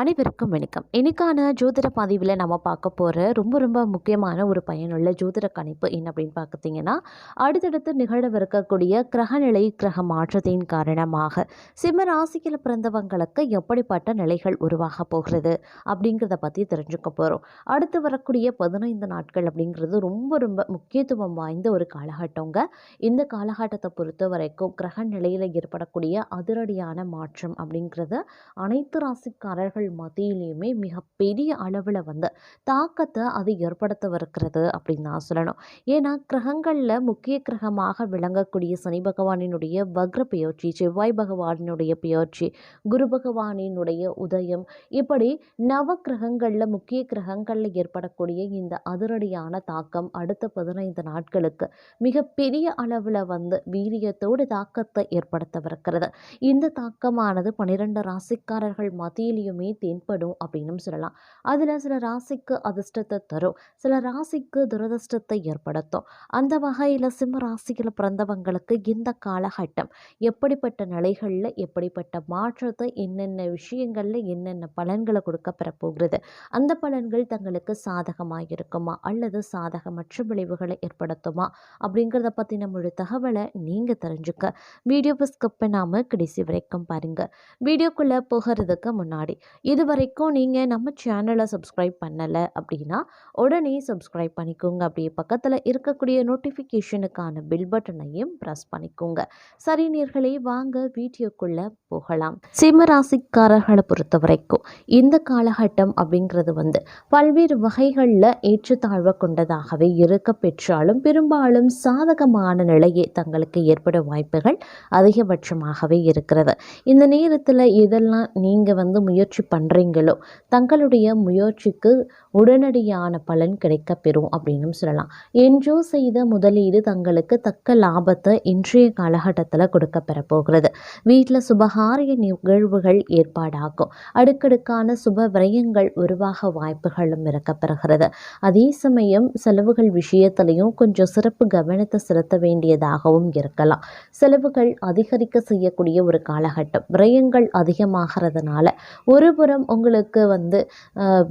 அனைவருக்கும் வணக்கம். இன்னைக்கான ஜோதிட பதிவில் நம்ம பார்க்க போகிற ரொம்ப ரொம்ப முக்கியமான ஒரு பயனுள்ள ஜோதிட கணிப்பு என்ன அப்படின்னு பார்த்தீங்கன்னா அடுத்தடுத்து நிகழவிருக்கக்கூடிய கிரகநிலை கிரக மாற்றத்தின் காரணமாக சிம்ம ராசியில் பிறந்தவங்களுக்கு எப்படிப்பட்ட நிலைகள் உருவாக போகிறது அப்படிங்கிறத பற்றி தெரிஞ்சுக்க போகிறோம் அடுத்து வரக்கூடிய பதினைந்து நாட்கள் அப்படிங்கிறது ரொம்ப ரொம்ப முக்கியத்துவம் வாய்ந்த ஒரு காலகட்டங்க. இந்த காலகட்டத்தை பொறுத்த வரைக்கும் கிரக நிலையில் ஏற்படக்கூடிய அதிரடியான மாற்றம் அப்படிங்கிறது அனைத்து ராசிக்காரர்கள் மக்கள் மத்தியிலையுமே மிகப்பெரிய அளவில் வந்து தாக்கத்தை அது ஏற்படுத்தவிருக்கிறது அப்படின்னு நான் சொல்லணும். ஏன்னா கிரகங்களில் முக்கிய கிரகமாக விளங்கக்கூடிய சனி பகவானினுடைய வக்ர பெயர்ச்சி செவ்வாய் பகவானினுடைய பெயர்ச்சி குரு பகவானினுடைய உதயம் இப்படி நவ கிரகங்களில் முக்கிய கிரகங்களில் ஏற்படக்கூடிய இந்த அதிரடியான தாக்கம் அடுத்த பதினைந்து நாட்களுக்கு மிகப்பெரிய அளவில் வந்து வீரியத்தோடு தாக்கத்தை ஏற்படுத்தவிருக்கிறது. இந்த தாக்கமானது பனிரெண்டு ராசிக்காரர்கள் மத்தியிலையுமே தென்படும் அப்படின்னு சொல்லலாம். அதில் சில ராசிக்கு அதிர்ஷ்டத்தை தரும். சில ராசிக்கு துரதிர்ஷ்டத்தை ஏற்படுத்தும். அந்த வகையில் சிம்ம ராசியில் பிறந்தவங்களுக்கு இந்த காலகட்டம் எப்படிப்பட்ட நிலைகளில் எப்படிப்பட்ட மாற்றத்தை என்னென்ன விஷயங்களில் என்னென்ன பலன்களை கொடுக்க பெறப்போகிறது அந்த பலன்கள் தங்களுக்கு சாதகமாக இருக்குமா? அல்லது சாதகமற்ற விளைவுகளை ஏற்படுத்துமா? அப்படிங்கிறத பற்றின முழு தகவலை நீங்கள் தெரிஞ்சுக்க. வீடியோ ஸ்கிப் பண்ணாமல் கடைசி வரைக்கும் பாருங்கள் வீடியோக்குள்ளே போகிறதுக்கு முன்னாடி இது வரைக்கும் நீங்கள் நம்ம சேனலை சப்ஸ்கிரைப் பண்ணலை அப்படின்னா உடனே சப்ஸ்கிரைப் பண்ணிக்கோங்க. அப்படியே பக்கத்தில் இருக்கக்கூடிய நோட்டிஃபிகேஷனுக்கான பில் பட்டனையும் ப்ரெஸ் பண்ணிக்கோங்க. சரி நீர்களே வாங்க வீடியோக்குள்ளே போகலாம். சிம்ம ராசிக்காரர்களை பொறுத்த வரைக்கும் இந்த காலகட்டம் அப்படிங்கிறது வந்து பல்வேறு வகைகளில் ஏற்றுத்தாழ்வை கொண்டதாகவே இருக்க பெற்றாலும் பெரும்பாலும் சாதகமான நிலையே தங்களுக்கு ஏற்பட வாய்ப்புகள் அதிகபட்சமாகவே இருக்கிறது. இந்த நேரத்தில் இதெல்லாம் நீங்கள் வந்து முயற்சி பண்ணுறீங்களோ தங்களுடைய முயற்சிக்கு உடனடியான பலன் கிடைக்கப்பெறும் அப்படின்னு சொல்லலாம். என்றோ செய்த முதலீடு தங்களுக்கு தக்க லாபத்தை இன்றைய காலகட்டத்தில் கொடுக்க பெறப்போகிறது வீட்டில் சுபகாரிய நிகழ்வுகள் ஏற்பாடாகும். அடுக்கடுக்கான சுப விரயங்கள் உருவாக வாய்ப்புகளும் இருக்கப்பெறுகிறது அதே சமயம் செலவுகள் விஷயத்திலையும் கொஞ்சம் சிறப்பு கவனத்தை செலுத்த வேண்டியதாகவும் இருக்கலாம். செலவுகள் அதிகரிக்க செய்யக்கூடிய ஒரு காலகட்டம். விரயங்கள் அதிகமாகிறதுனால ஒரு மறுபுறம் உங்களுக்கு வந்து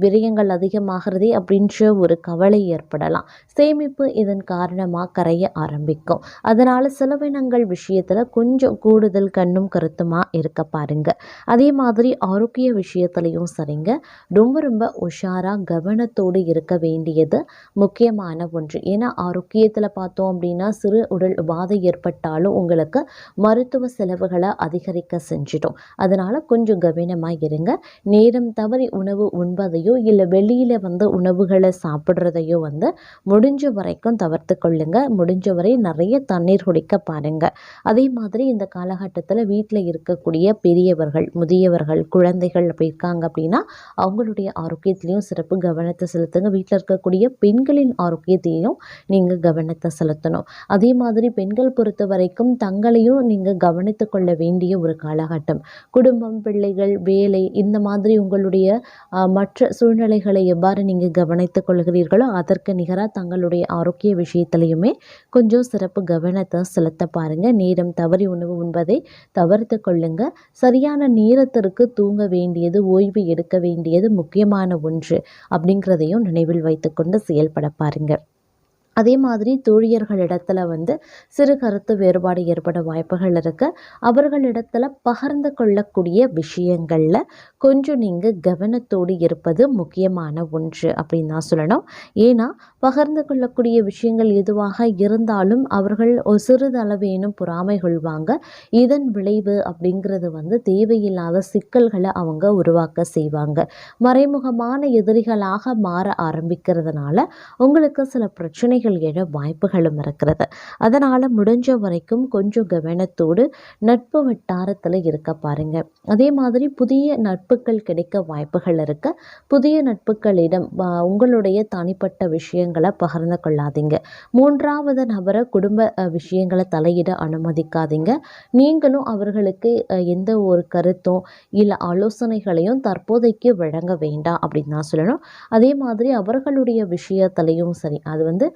விரயங்கள் அதிகமாகிறதே அப்படின்ற ஒரு கவலை ஏற்படலாம். சேமிப்பு இதன் காரணமாக கரைய ஆரம்பிக்கும். அதனால் செலவினங்கள் விஷயத்தில் கொஞ்சம் கூடுதல் கண்ணும் கருத்துமாக இருக்க பாருங்க. அதே மாதிரி ஆரோக்கிய விஷயத்துலையும் சரிங்க. ரொம்ப ரொம்ப உஷாராக கவனத்தோடு இருக்க வேண்டியது முக்கியமான ஒன்று. ஏன்னா ஆரோக்கியத்தில் பார்த்தோம் அப்படின்னா சிறு உடல் உபாதை ஏற்பட்டாலும் உங்களுக்கு மருத்துவ செலவுகளை அதிகரிக்க செஞ்சிடும். அதனால் கொஞ்சம் கவனமாக இருங்க. நேரம் தவறி உணவு உண்பதையோ இல்லை வெளியில் வந்து உணவுகளை சாப்பிட்றதையோ வந்து முடிஞ்ச வரைக்கும் தவிர்த்து கொள்ளுங்க. முடிஞ்ச வரை நிறைய தண்ணீர் குடிக்க பாருங்க. அதே மாதிரி இந்த காலகட்டத்தில் வீட்டில் இருக்கக்கூடிய பெரியவர்கள் முதியவர்கள் குழந்தைகள் அப்படி இருக்காங்க அப்படின்னா அவங்களுடைய ஆரோக்கியத்திலையும் சிறப்பு கவனத்தை செலுத்துங்க. வீட்டில் இருக்கக்கூடிய பெண்களின் ஆரோக்கியத்தையும் நீங்கள் கவனத்தை செலுத்தணும். அதே மாதிரி பெண்கள் பொறுத்த வரைக்கும் தங்களையும் நீங்கள் கவனித்து கொள்ள வேண்டிய ஒரு காலகட்டம். குடும்பம் பிள்ளைகள் வேலை இந்த மாதிரி உங்களுடைய மற்ற சூழ்நிலைகளை எவ்வாறு நீங்கள் கவனித்துக் கொள்கிறீர்களோ அதற்கு நிகராக தங்களுடைய ஆரோக்கிய விஷயத்திலையுமே கொஞ்சம் சிறப்பு கவனத்தை செலுத்த பாருங்கள் நேரம் தவறி உணவு உண்பதை தவிர்த்து கொள்ளுங்கள் சரியான நேரத்திற்கு தூங்க வேண்டியது ஓய்வு எடுக்க வேண்டியது முக்கியமான ஒன்று அப்படிங்கிறதையும் நினைவில் வைத்துக்கொண்டு செயல்பட பாருங்கள் அதே மாதிரி தோழியர்களிடத்தில் வந்து சிறு கருத்து வேறுபாடு ஏற்பட வாய்ப்புகள் இருக்குது அவர்களிடத்தில் பகிர்ந்து கொள்ளக்கூடிய விஷயங்களில் கொஞ்சம் நீங்கள் கவனத்தோடு இருப்பது முக்கியமான ஒன்று அப்படின்னு தான் சொல்லணும். ஏன்னா பகிர்ந்து கொள்ளக்கூடிய விஷயங்கள் எதுவாக இருந்தாலும் அவர்கள் ஒரு சிறிதளவேனும் பொறாமை கொள்வாங்க. இதன் விளைவு அப்படிங்கிறது வந்து தேவையில்லாத சிக்கல்களை அவங்க உருவாக்க செய்வாங்க. மறைமுகமான எதிரிகளாக மாற ஆரம்பிக்கிறதுனால உங்களுக்கு சில பிரச்சனைகள் எழ வாய்ப்புகளும் இருக்கிறது. அதனால் முடிஞ்ச வரைக்கும் கொஞ்சம் கவனத்தோடு நட்பு வட்டாரத்தில் இருக்க பாருங்க. அதே மாதிரி புதிய நட்புகள் கிடைக்க வாய்ப்புகள் இருக்க. புதிய நட்புகளிடம் உங்களுடைய தனிப்பட்ட விஷயங்களை பகிர்ந்து கொள்ளாதீங்க. மூன்றாவது நபரை குடும்ப விஷயங்களை தலையிட அனுமதிக்காதீங்க. நீங்களும் அவர்களுக்கு எந்த ஒரு கருத்தும் இல்லை ஆலோசனைகளையும் தற்போதைக்கு வழங்க வேண்டாம் அப்படின்னு தான் சொல்லணும். அதே மாதிரி அவர்களுடைய விஷயத்திலையும் சரி அது வந்து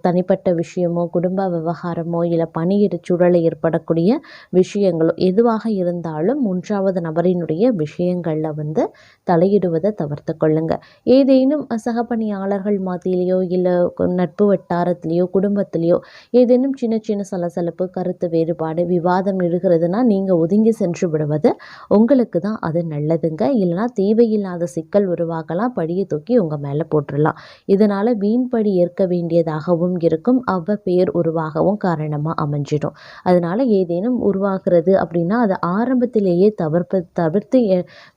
தனிப்பட்ட விஷயமோ குடும்ப விவகாரமோ இல்லை பணியிட சூழலை ஏற்படக்கூடிய விஷயங்களோ எதுவாக இருந்தாலும் மூன்றாவது நபரினுடைய விஷயங்களில் வந்து தலையிடுவதை தவிர்த்து கொள்ளுங்கள் ஏதேனும் சகப்பணியாளர்கள் பணியாளர்கள் இல்லை நட்பு வட்டாரத்திலேயோ குடும்பத்திலேயோ ஏதேனும் சின்ன சின்ன சலசலப்பு கருத்து வேறுபாடு விவாதம் எழுகிறதுனா நீங்கள் ஒதுங்கி சென்று விடுவது உங்களுக்கு தான் அது நல்லதுங்க. இல்லைனா தேவையில்லாத சிக்கல் உருவாகலாம் படியை தூக்கி உங்கள் மேலே போட்டுடலாம் இதனால் வீண்படி ஏற்க வேண்டியதாகவும் இருக்கும். அவ்வ பேர் உருவாகவும் காரணமாக அமைஞ்சிடும். அதனால் ஏதேனும் உருவாகிறது அப்படின்னா அதை ஆரம்பத்திலேயே தவிர்ப்ப தவிர்த்து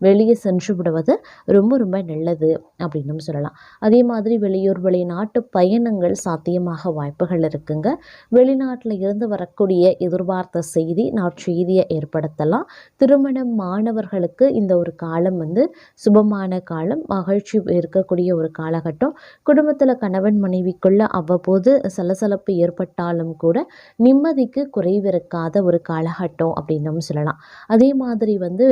வெளியே சென்று விடுவது ரொம்ப ரொம்ப நல்லது அப்படின்னு சொல்லலாம். அதே மாதிரி வெளியூர் வெளிநாட்டு பயணங்கள் சாத்தியமாக வாய்ப்புகள் இருக்குங்க. வெளிநாட்டில் இருந்து வரக்கூடிய எதிர்பார்த்த செய்தி நான் செய்தியை ஏற்படுத்தலாம். திருமணம் மாணவர்களுக்கு இந்த ஒரு காலம் வந்து சுபமான காலம். மகிழ்ச்சி இருக்கக்கூடிய ஒரு காலகட்டம். குடும்பத்தில் கணவன் மனைவிக்குள்ள அவ்வப்போது சலசலப்பு ஏற்பட்டாலும் கூட நிம்மதிக்கு குறைவிருக்காத ஒரு காலகட்டம் அப்படின்னு சொல்லலாம். அதே மாதிரி வந்து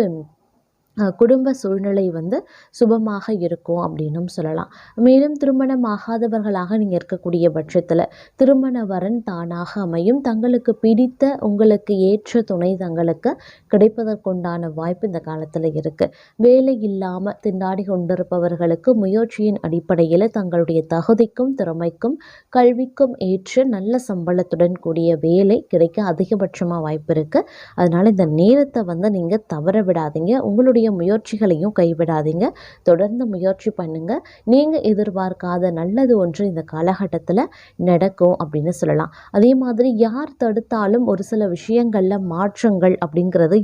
குடும்ப சூழ்நிலை வந்து சுபமாக இருக்கும் அப்படின்னும் சொல்லலாம். மேலும் திருமணம் ஆகாதவர்களாக நீங்கள் இருக்கக்கூடிய பட்சத்தில் திருமண வரன் தானாக அமையும். தங்களுக்கு பிடித்த உங்களுக்கு ஏற்ற துணை தங்களுக்கு கிடைப்பதற்குண்டான வாய்ப்பு இந்த காலத்தில் இருக்குது வேலை இல்லாமல் திண்டாடி கொண்டிருப்பவர்களுக்கு முயற்சியின் அடிப்படையில் தங்களுடைய தகுதிக்கும் திறமைக்கும் கல்விக்கும் ஏற்ற நல்ல சம்பளத்துடன் கூடிய வேலை கிடைக்க அதிகபட்சமாக வாய்ப்பு இருக்குது அதனால் இந்த நேரத்தை வந்து நீங்கள் தவற விடாதீங்க. உங்களுடைய உங்களுடைய முயற்சிகளையும் கைவிடாதீங்க. தொடர்ந்து முயற்சி பண்ணுங்கள் நீங்கள் எதிர்பார்க்காத நல்லது ஒன்று இந்த காலகட்டத்தில் நடக்கும் அப்படின்னு சொல்லலாம். அதே மாதிரி யார் தடுத்தாலும் ஒரு சில விஷயங்களில் மாற்றங்கள் அப்படிங்கிறது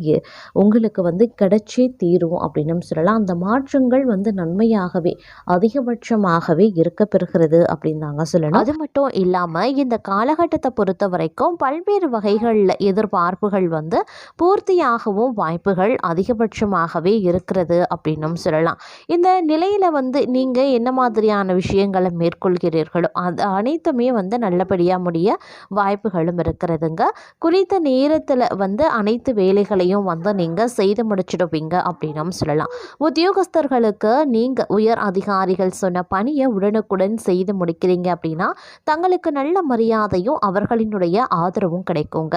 உங்களுக்கு வந்து கிடைச்சே தீரும் அப்படின்னு சொல்லலாம். அந்த மாற்றங்கள் வந்து நன்மையாகவே அதிகபட்சமாகவே இருக்க பெறுகிறது அப்படின்னு தாங்க சொல்லணும். அது மட்டும் இல்லாமல் இந்த காலகட்டத்தை பொறுத்த வரைக்கும் பல்வேறு வகைகளில் எதிர்பார்ப்புகள் வந்து பூர்த்தியாகவும் வாய்ப்புகள் அதிகபட்சமாகவே நல்லாவே இருக்கிறது அப்படின்னும் சொல்லலாம். இந்த நிலையில் வந்து நீங்கள் என்ன மாதிரியான விஷயங்களை மேற்கொள்கிறீர்களோ அது அனைத்துமே வந்து நல்லபடியாக முடிய வாய்ப்புகளும் இருக்கிறதுங்க. குறித்த நேரத்தில் வந்து அனைத்து வேலைகளையும் வந்து நீங்கள் செய்து முடிச்சிடுவீங்க அப்படின்னும் சொல்லலாம். உத்தியோகஸ்தர்களுக்கு நீங்கள் உயர் அதிகாரிகள் சொன்ன பணியை உடனுக்குடன் செய்து முடிக்கிறீங்க அப்படின்னா தங்களுக்கு நல்ல மரியாதையும் அவர்களினுடைய ஆதரவும் கிடைக்குங்க.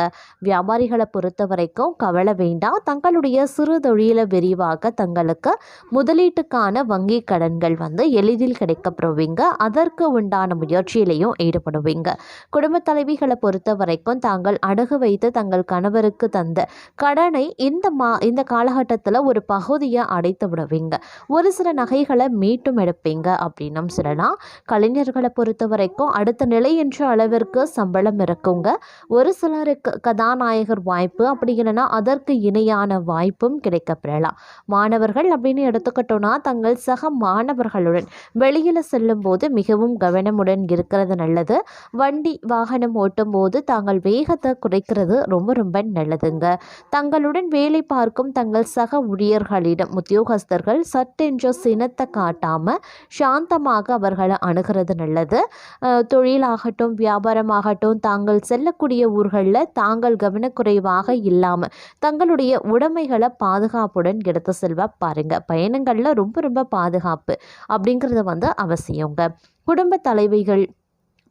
வியாபாரிகளை பொறுத்த வரைக்கும் கவலை வேண்டாம். தங்களுடைய சிறு தொழிலை விரிவாக விரைவாக தங்களுக்கு முதலீட்டுக்கான வங்கி கடன்கள் வந்து எளிதில் கிடைக்கப்படுவீங்க. அதற்கு உண்டான முயற்சியிலையும் ஈடுபடுவீங்க. குடும்ப தலைவிகளை பொறுத்த வரைக்கும் தாங்கள் அடகு வைத்து தங்கள் கணவருக்கு தந்த கடனை இந்த மா இந்த காலகட்டத்தில் ஒரு பகுதியை அடைத்து விடுவீங்க. ஒரு சில நகைகளை மீட்டும் எடுப்பீங்க அப்படின்னும் சொல்லலாம். கலைஞர்களை பொறுத்த வரைக்கும் அடுத்த நிலை என்ற அளவிற்கு சம்பளம் இருக்குங்க. ஒரு சிலருக்கு கதாநாயகர் வாய்ப்பு அப்படி இல்லைன்னா அதற்கு இணையான வாய்ப்பும் கிடைக்கப்பெறலாம். மாணவர்கள் அப்படின்னு எடுத்துக்கிட்டோன்னா தங்கள் சக மாணவர்களுடன் வெளியில் செல்லும்போது மிகவும் கவனமுடன் இருக்கிறது நல்லது. வண்டி வாகனம் ஓட்டும் போது தாங்கள் வேகத்தை குறைக்கிறது ரொம்ப ரொம்ப நல்லதுங்க. தங்களுடன் வேலை பார்க்கும் தங்கள் சக ஊழியர்களிடம் உத்தியோகஸ்தர்கள் சட்டென்ற சினத்தை காட்டாமல் சாந்தமாக அவர்களை அணுகிறது நல்லது. தொழிலாகட்டும் வியாபாரமாகட்டும் தாங்கள் செல்லக்கூடிய ஊர்களில் தாங்கள் கவனக்குறைவாக இல்லாமல் தங்களுடைய உடைமைகளை பாதுகாப்புடன் எடுத்து செல்வா பாருங்கள் பயணங்களில் ரொம்ப ரொம்ப பாதுகாப்பு அப்படிங்கிறது வந்து அவசியங்க. குடும்ப தலைவிகள்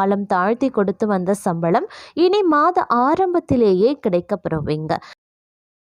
காலம் தாழ்த்தி கொடுத்து வந்த சம்பளம் இனி மாத ஆரம்பத்திலேயே கிடைக்கப்பெறுவீங்க